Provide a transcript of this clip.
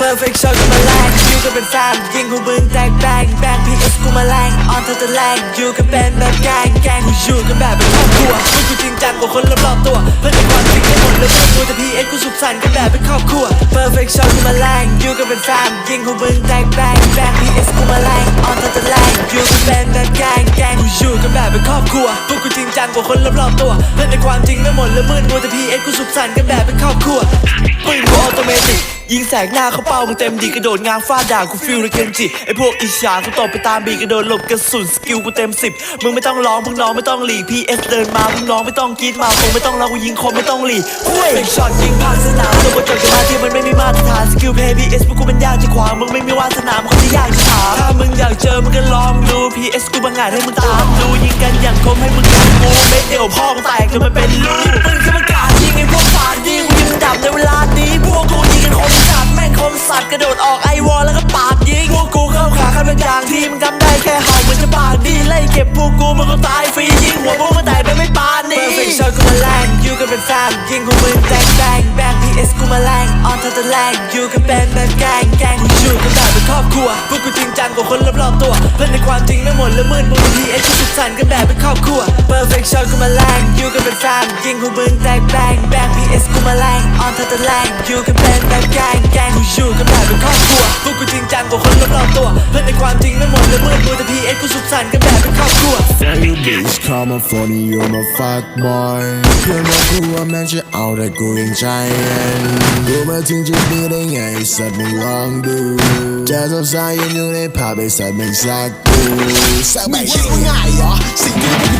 perfect shot กูมาแรงยูกันเป็นแฟนยิงของมึงแตกแบงแบง PS กูมาแรงออนเธอจะแรงยูกันเป็นแบบแกงแกงกูยูกันแบบเป็นครอบครัวพวกกูจริงจังกว่าคนรอบๆตัวเพื่อนในความจริงทั้งหมดเลยเพื่อนกูแต่ PS กูสุขสันต์กันแบบเป็นครอบครัว perfect shot กูมาแรงยูกันเป็นแฟนยิงของมึงแตกแบงแบง PS กูมาแรงออนเธอจะแรงยูกันเป็นแบบแกงแกงกูยูกันแบบเป็นครอบครัวพวกกูจริงจังกว่าคนรอบๆตัวเพื่อนในความจริงทั้งหมดเลยมืดมัวแต่ PS กูสุขสันต์กันแบบเป็นครอบครัวปืนกูออโตเมติก ยิงแสกหน้าเขาเป้ามึงเต็มดีกระโดดง้างฟาดด่างกูฟิลเลยเคนจิไอพวกอิจฉากูตบไปตามบีกระโดดหลบกระสุนสกิลกูเต็มสิบมึงไม่ต้องร้องมึงน้องไม่ต้องหลีพีเอสเดินมามึงน้องไม่ต้องกรีดมาคงไม่ต้องร้องกูยิงคมไม่ต้องหลีกคุยช็อตยิงผ่านสนามตัวบนจดกันมาที่มันไม่มีมาตรฐานสกิลเพย์พีเอสพวกกูมันยากจะขวางมึงไม่มีวาสนามันก็จะยากจะถามถ้ามึงอยากเจอมึงก็ลองดูพีเอสกูบังอาจให้มึงตามดูยิงกันอย่างคมให้มึงดนกูเม็ดเดียวพ่อมึงแตกจนมันเป็นรูมึงจะประกา กระโดดออกไอวอลแล้วก็ปาดยิงพวกกูเข้าขากันเป็นอย่างที่มึงทำได้แค่เห่าเหมือนจะปากดีไล่เก็บพวกกูมันก็ตายฟรียิงหัวพวกมันแตกไปไม่ปานนี่ Perfect shot กูมาแรงยูกันเป็นแฟนยิงของมึงแตกแบงแบง PS กูมาแรงออนเธอจะแรงยูกันเป็นแบบแกงแกงอยู่กันแบบเป็นครอบครัวพวกกูจริงจังกว่าคนรอบๆตัวเพื่อนในความจริงไม่หมดลยมืดมัว PS กูสุขสันกันแบบเป็นครอบครัว Perfect shot กูมาแรงยูกันเป็นแฟนยิงของมึงแตกแบงแบง PS กูมาแรงออนเธอจะแรงยูกันเป็นแบบแกง กูจริงจังกว่าคนรอบๆตัว เพื่อนในความจริงไม่หมดเลยเมืดมัวแต่ PS กูสุขสันต์กันแบบเป็นครอบครัว Fuck you bitch call my phone you're my fuck boy เพื่อนบอกกูว่าแม่งจะเอาแต่กูยังใจเย็นกูมาถึงจุดนี้ได้ไงสัตว์มึงลองดูจะสบสายยืนอยู่ในภาพไอ้สัตว์มึงสักกูสักไม่คิดว่าง่ายเหรอสิ่งที่